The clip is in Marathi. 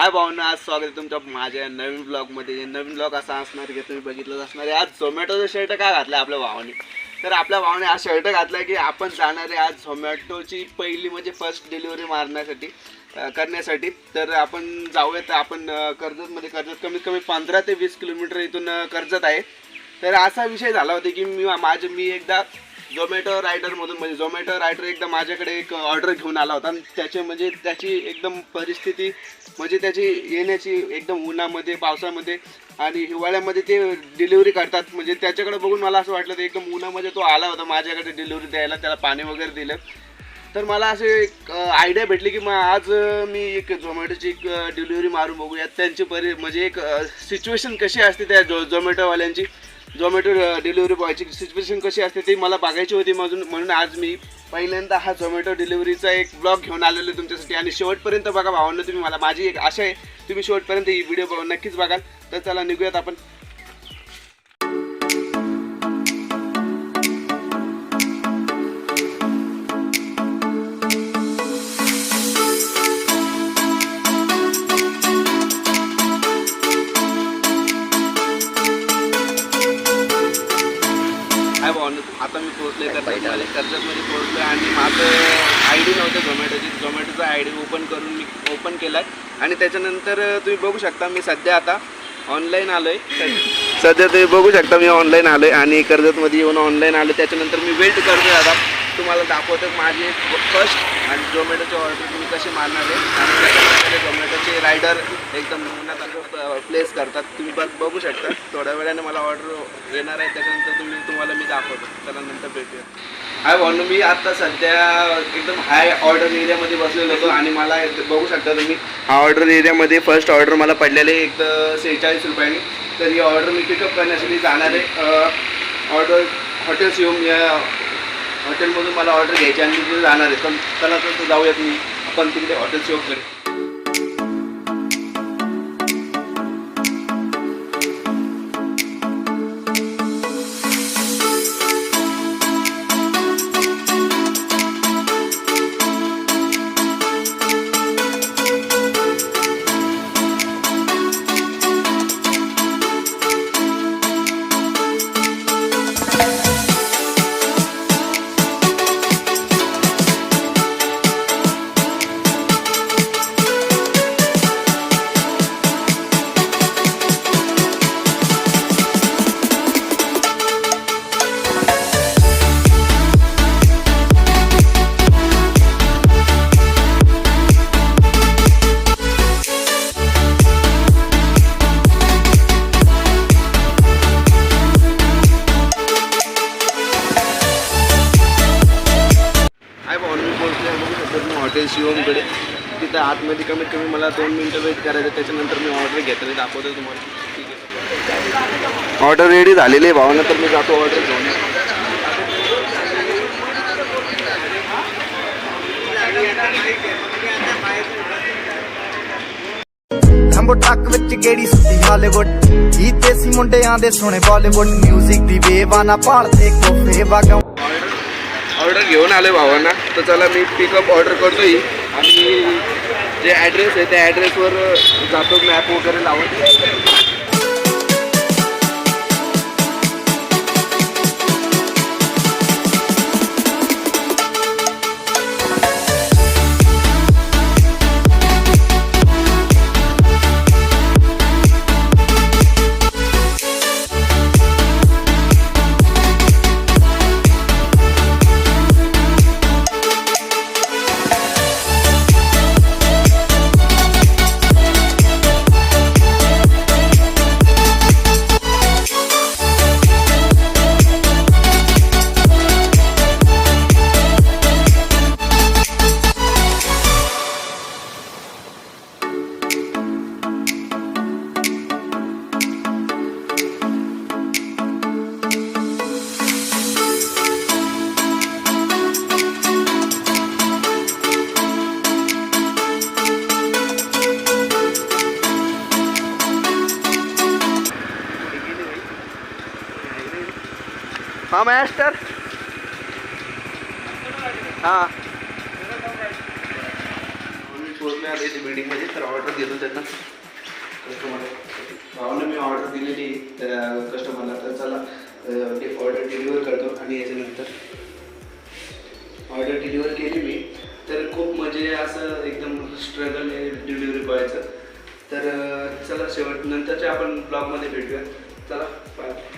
हाय भावना आज स्वागत आहे तुमच्या माझ्या नवीन ब्लॉगमध्ये नवीन ब्लॉग असा असणार की तुम्ही बघितलंच असणार आहे. आज झोमॅटोचं शर्ट काय घातलं आपल्या भावाने? तर आपल्या भावाने आज शर्ट घातला की आपण जाणार आहे आज झोमॅटोची पहिली म्हणजे फर्स्ट डिलिव्हरी मारण्यासाठी करण्यासाठी. तर आपण जाऊयात. आपण कर्जतमध्ये कर्जत कमीत कमी पंधरा ते वीस किलोमीटर इथून कर्जत आहे. तर असा विषय झाला होता की मी माझे मी एकदा झोमॅटो रायडरमधून म्हणजे झोमॅटो रायडर एकदा माझ्याकडे एक ऑर्डर घेऊन आला होता. आणि त्याचे म्हणजे त्याची एकदम परिस्थिती म्हणजे त्याची येण्याची एकदम उन्हामध्ये पावसामध्ये आणि हिवाळ्यामध्ये ते डिलिव्हरी करतात. म्हणजे त्याच्याकडे बघून मला असं वाटलं ते एकदम उन्हामध्ये तो आला होता माझ्याकडे डिलिव्हरी द्यायला त्याला पाणी वगैरे दिलं. तर मला असे एक आयडिया भेटली की मग आज मी एक झोमॅटोची एक डिलिव्हरी मारून बघूयात. त्यांची परि म्हणजे एक सिच्युएशन कशी असते त्या झो झोमॅटोवाल्यांची झोमॅटो डिलिव्हरी बॉयची सिच्युएशन कशी असते ती मला बघायची होती म्हणून म्हणून आज मी पहिल्यांदा हा झोमॅटो डिलिव्हरीचा एक ब्लॉग घेऊन आलेलो तुमच्यासाठी. आणि शेवटपर्यंत बघा भावांना तुम्ही मला माझी एक आशा आहे तुम्ही शेवटपर्यंत ही व्हिडिओ नक्कीच बघाल. तर चला निघूयात आपण. आता मी पोहोचले कर्जतमध्ये कर्जतमध्ये पोहोचलो आणि माझं आय डी नव्हतं झोमॅटोची झोमॅटोचा आय डी ओपन करून मी ओपन केला आहे आणि त्याच्यानंतर तुम्ही बघू शकता मी सध्या आता ऑनलाईन आलो आहे सध्या तुम्ही बघू शकता मी ऑनलाईन आलो आहे आणि कर्जतमध्ये येऊन ऑनलाईन आलो त्याच्यानंतर मी वेट करतोय आता. तुम्हाला दाखवतो माझी फर्स्ट आणि झोमॅटोची ऑर्डर तुम्ही कशी मारणार आहे? आणि झोमॅटोचे रायडर एकदम उन्हात असं प्लेस करतात. तुम्ही बघ बघू शकता. थोड्या वेळाने मला ऑर्डर येणार आहे. त्याच्यानंतर तुम्ही तुम्हाला मी दाखवतो. त्याला नंतर भेटूया. हाय म्हणून मी आता सध्या एकदम हाय ऑर्डर एरियामध्ये बसलेलो होतो आणि मला बघू शकता तुम्ही हा ऑर्डर एरियामध्ये फर्स्ट ऑर्डर मला पडलेले एक तर सेहेचाळीस रुपयाने. तर ही ऑर्डर मी पिकअप करण्यासाठी जाणार आहे. ऑर्डर हॉटेल्स येऊन या हॉटेलमधून मला ऑर्डर घ्यायची आणि मी तिथे जाणार आहे. पण चला तर जाऊयात मी. आपण तिकडे हॉटेल शिवमकडे हॉटेल शिवमकडे तिथं आतमध्ये कमीत कमी मला दोन मिनटं वेट करायचं त्याच्यानंतर मी ऑर्डर घेतलं दाखवतो तुम्हाला ठीक आहे ऑर्डर रेडी झालेली आहे भावना तर मी जातो ऑर्डर घेऊन ਜੰਬੋ ਟਰੱਕ ਵਿੱਚ ਗੇੜੀ ਸੁੱਤੀ ਹਾਲੀਵੁੱਡ ਜੀਤੇ ਸੀ ਮੁੰਡਿਆਂ ਦੇ ਸੋਹਣੇ ਬਾਲੀਵੁੱਡ 뮤직 ਦੀ ਵੇਵਾਨਾ ਭਾਲਦੇ ਕੋਫੇ ਵਾਗਾਂ ऑर्डर घेऊन आलो भावांना. तर चला मी पिकअप ऑर्डर करतो ही आणि जे ॲड्रेस आहे त्या ॲड्रेसवर जातो मॅप वगैरे लावून हा मास्टर हां. पोहोचले आले बिल्डिंगमध्ये तर ऑर्डर देतो त्यांना. कस्टमर भावानं मी ऑर्डर दिलेली आहे त्या कस्टमरला तर चला ते ऑर्डर डिलिव्हर करतो आणि याच्यानंतर. ऑर्डर डिलिव्हर केली मी. तर खूप म्हणजे असं एकदम स्ट्रगल डिलिव्हरी बॉयचं तर चला शेवट नंतरच्या आपण ब्लॉगमध्ये भेटूया. चला बाय